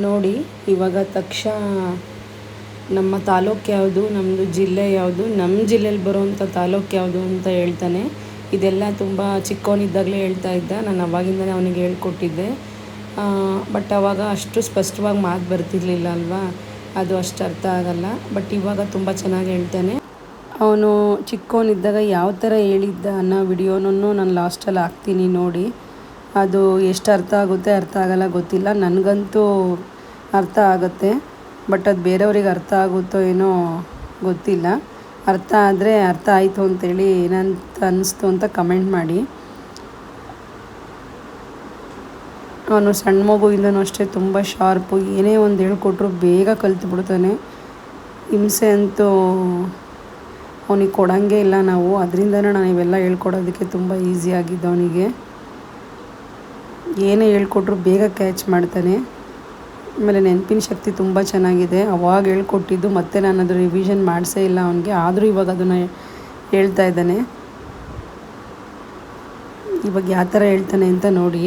ನೋಡಿ, ಇವಾಗ ತಕ್ಷ ನಮ್ಮ ತಾಲೂಕು ಯಾವುದು ನಮ್ಮದು ಜಿಲ್ಲೆ ಯಾವುದು ನಮ್ಮ ಜಿಲ್ಲೆಯಲ್ಲಿ ಬರುವಂಥ ತಾಲೂಕು ಯಾವುದು ಅಂತ ಹೇಳ್ತಾನೆ. ಇದೆಲ್ಲ ತುಂಬ ಚಿಕ್ಕವನಿದ್ದಾಗಲೇ ಹೇಳ್ತಾ ಇದ್ದ. ನಾನು ಅವಾಗಿಂದನೇ ಅವನಿಗೆ ಹೇಳ್ಕೊಟ್ಟಿದ್ದೆ. ಬಟ್ ಅವಾಗ ಅಷ್ಟು ಸ್ಪಷ್ಟವಾಗಿ ಮಾತು ಬರ್ತಿರ್ಲಿಲ್ಲ ಅಲ್ವಾ? ಅದು ಅಷ್ಟು ಅರ್ಥ ಆಗಲ್ಲ. ಬಟ್ ಇವಾಗ ತುಂಬ ಚೆನ್ನಾಗಿ ಹೇಳ್ತಾನೆ. ಅವನು ಚಿಕ್ಕವನಿದ್ದಾಗ ಯಾವ ಥರ ಹೇಳಿದ್ದ ಅನ್ನೋ ವಿಡಿಯೋನೂ ನಾನು ಲಾಸ್ಟಲ್ಲಿ ಹಾಕ್ತೀನಿ ನೋಡಿ. ಅದು ಎಷ್ಟು ಅರ್ಥ ಆಗುತ್ತೆ, ಅರ್ಥ ಆಗಲ್ಲ, ಗೊತ್ತಿಲ್ಲ. ನನಗಂತೂ ಅರ್ಥ ಆಗುತ್ತೆ. ಬಟ್ ಅದು ಬೇರೆಯವ್ರಿಗೆ ಅರ್ಥ ಆಗುತ್ತೋ ಏನೋ ಗೊತ್ತಿಲ್ಲ. ಅರ್ಥ ಆದರೆ ಅರ್ಥ ಆಯಿತು ಅಂತೇಳಿ ಏನಂತ ಅನ್ನಿಸ್ತು ಅಂತ ಕಮೆಂಟ್ ಮಾಡಿ. ಅವನು ಸಣ್ಣ ಮಗುವಿಂದನೂ ಅಷ್ಟೇ ತುಂಬ ಶಾರ್ಪು ಏನೇ ಒಂದು ಹೇಳ್ಕೊಟ್ರು ಬೇಗ ಕಲ್ತು ಬಿಡ್ತಾನೆ ಹಿಂಸೆ ಅಂತೂ ಅವನಿಗೆ ಕೊಡೋಂಗೆ ಇಲ್ಲ ನಾವು. ಅದರಿಂದನೇ ನಾನು ಇವೆಲ್ಲ ಹೇಳ್ಕೊಡೋದಕ್ಕೆ ತುಂಬ ಈಸಿ ಆಗಿದ್ದು ಅವನಿಗೆ. ಏನೇ ಹೇಳ್ಕೊಟ್ರು ಬೇಗ ಕ್ಯಾಚ್ ಮಾಡ್ತಾನೆ. ಆಮೇಲೆ ನೆನಪಿನ ಶಕ್ತಿ ತುಂಬ ಚೆನ್ನಾಗಿದೆ. ಅವಾಗ ಹೇಳ್ಕೊಟ್ಟಿದ್ದು ಮತ್ತೆ ನಾನು ಅದು ರಿವಿಷನ್ ಮಾಡಿಸೇ ಇಲ್ಲ ಅವನಿಗೆ. ಆದರೂ ಇವಾಗ ಅದನ್ನು ಹೇಳ್ತಾ ಇದ್ದಾನೆ. ಇವಾಗ ಯಾವ ಥರ ಹೇಳ್ತಾನೆ ಅಂತ ನೋಡಿ.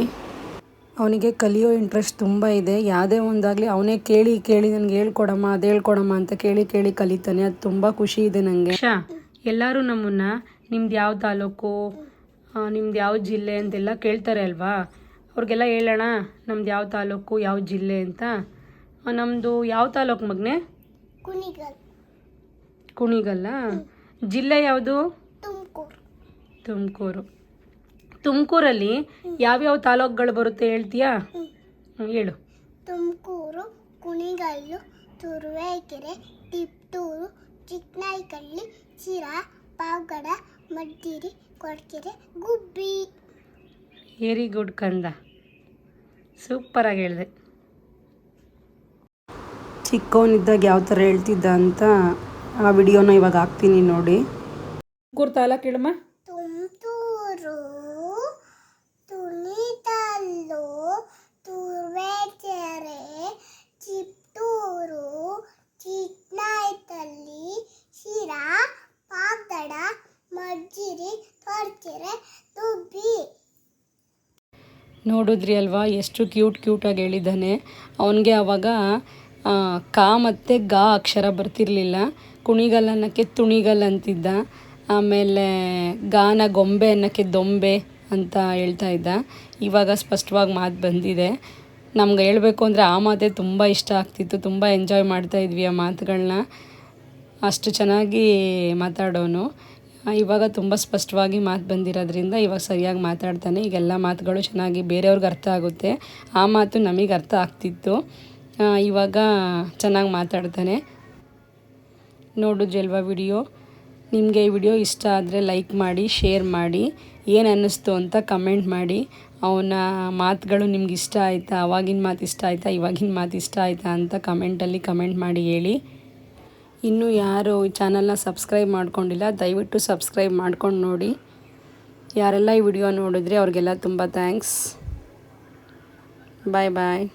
ಅವನಿಗೆ ಕಲಿಯೋ ಇಂಟ್ರೆಸ್ಟ್ ತುಂಬ ಇದೆ. ಯಾವುದೇ ಒಂದಾಗಲಿ ಅವನೇ ಕೇಳಿ ಕೇಳಿ ನನಗೆ ಹೇಳ್ಕೊಡಮ್ಮ, ಅದು ಹೇಳ್ಕೊಡಮ್ಮ ಅಂತ ಕೇಳಿ ಕೇಳಿ ಕಲಿತಾನೆ. ಅದು ತುಂಬ ಖುಷಿ ಇದೆ ನನಗೆ ಎಲ್ಲರೂ ನಮ್ಮನ್ನು ನಿಮ್ದು ಯಾವ ತಾಲೂಕು ನಿಮ್ದು ಯಾವ ಜಿಲ್ಲೆ ಅಂತೆಲ್ಲ ಕೇಳ್ತಾರೆ ಅಲ್ವಾ? ಅವ್ರಿಗೆಲ್ಲ ಹೇಳೋಣ ನಮ್ದು ಯಾವ ತಾಲೂಕು ಯಾವ ಜಿಲ್ಲೆ ಅಂತ. ನಮ್ಮದು ಯಾವ ತಾಲೂಕು ಮಗ್ನೆ? ಕುಣಿಗಲ್. ಕುಣಿಗಲ್ಲ? ಜಿಲ್ಲೆ ಯಾವುದು? ತುಮಕೂರು. ತುಮಕೂರು. ತುಮಕೂರಲ್ಲಿ ಯಾವ್ಯಾವ ತಾಲೂಕುಗಳು ಬರುತ್ತೆ ಹೇಳ್ತೀಯಾ? ಹೇಳು. ತುಮಕೂರು ಕುಣಿಗಲ್ಲು ತುರುವೇಕೆರೆ ತಿಪ್ಟೂರು ಚಿಕ್ಕನಾಯ್ಕಳ್ಳಿ ಶಿರಾ ಪಾವಗಡ ಮಡ್ಡಿರಿ ಕೊಡ್ಕೆರೆ ಗುಬ್ಬಿ. ವೆರಿ ಗುಡ್ ಕಂದ. ಸೂಪರಾಗಿ ಹೇಳಿದೆ. ಚಿಕ್ಕವನಿದ್ದಾಗ ಯಾವ ಥರ ಹೇಳ್ತಿದ್ದ ಅಂತ ಆ ವಿಡಿಯೋನ ಇವಾಗ ಹಾಕ್ತೀನಿ ನೋಡಿ. ತುಮಕೂರು ಅಲ್ಲ ಕೇಳಮ್ಮ ತುಮಕೂರು ತುಣಿತಲ್ಲು ತುರುವೇಕೆರೆ ಚಿಪ್ಟೂರು ಚಿಕ್ಕನಾಯ್ಕಳ್ಳಿ ಶಿರಾ ಪಾವಗಡ ಮಜ್ಜಿರಿ ಕೊರಕೆರೆ ಗುಬ್ಬಿ ನೋಡಿದ್ರಿ ಅಲ್ವಾ? ಎಷ್ಟು ಕ್ಯೂಟ್ ಕ್ಯೂಟಾಗಿ ಹೇಳಿದ್ದಾನೆ. ಅವನಿಗೆ ಆವಾಗ ಕಾ ಮತ್ತು ಗಾ ಅಕ್ಷರ ಬರ್ತಿರಲಿಲ್ಲ. ಕುಣಿಗಲ್ ಅನ್ನೋಕ್ಕೆ ತುಣಿಗಲ್ ಅಂತಿದ್ದ. ಆಮೇಲೆ ಗಾನ ಗೊಂಬೆ ಅನ್ನೋಕ್ಕೆ ದೊಂಬೆ ಅಂತ ಹೇಳ್ತಾ ಇದ್ದ. ಇವಾಗ ಸ್ಪಷ್ಟವಾಗಿ ಮಾತು ಬಂದಿದೆ. ನಮ್ಗೆ ಹೇಳಬೇಕು ಅಂದರೆ ಆ ಮಾತೇ ತುಂಬ ಇಷ್ಟ ಆಗ್ತಿತ್ತು. ತುಂಬ ಎಂಜಾಯ್ ಮಾಡ್ತಾ ಇದ್ವಿ ಆ ಮಾತುಗಳನ್ನ ಅಷ್ಟು ಚೆನ್ನಾಗಿ ಮಾತಾಡೋನು. ಇವಾಗ ತುಂಬ ಸ್ಪಷ್ಟವಾಗಿ ಮಾತು ಬಂದಿರೋದ್ರಿಂದ ಇವಾಗ ಸರಿಯಾಗಿ ಮಾತಾಡ್ತಾನೆ. ಈಗೆಲ್ಲ ಮಾತುಗಳು ಚೆನ್ನಾಗಿ ಬೇರೆಯವ್ರಿಗೆ ಅರ್ಥ ಆಗುತ್ತೆ. ಆ ಮಾತು ನಮಗೆ ಅರ್ಥ ಆಗ್ತಿತ್ತು. ಇವಾಗ ಚೆನ್ನಾಗಿ ಮಾತಾಡ್ತಾನೆ. ನೋಡಿದ್ರಲ್ವಾ ವಿಡಿಯೋ. ನಿಮಗೆ ಈ ವಿಡಿಯೋ ಇಷ್ಟ ಆದರೆ ಲೈಕ್ ಮಾಡಿ, ಶೇರ್ ಮಾಡಿ, ಏನು ಅನ್ನಿಸ್ತು ಅಂತ ಕಮೆಂಟ್ ಮಾಡಿ. ಅವನ ಮಾತುಗಳು ನಿಮ್ಗೆ ಇಷ್ಟ ಆಯಿತಾ? ಅವಾಗಿನ ಮಾತು ಇಷ್ಟ ಆಯಿತಾ? ಇವಾಗಿನ ಮಾತು ಇಷ್ಟ ಆಯಿತಾ ಅಂತ ಕಮೆಂಟಲ್ಲಿ ಕಮೆಂಟ್ ಮಾಡಿ ಹೇಳಿ. ಇನ್ನೂ ಯಾರು ಈ ಚಾನಲ್ನ ಸಬ್ಸ್ಕ್ರೈಬ್ ಮಾಡ್ಕೊಂಡಿಲ್ಲ, ದಯವಿಟ್ಟು ಸಬ್ಸ್ಕ್ರೈಬ್ ಮಾಡ್ಕೊಂಡು ನೋಡಿ. ಯಾರೆಲ್ಲ ಈ ವಿಡಿಯೋ ನೋಡಿದ್ರೆ, ಅವ್ರಿಗೆಲ್ಲ ತುಂಬ ಥ್ಯಾಂಕ್ಸ್ ಬಾಯ್ ಬಾಯ್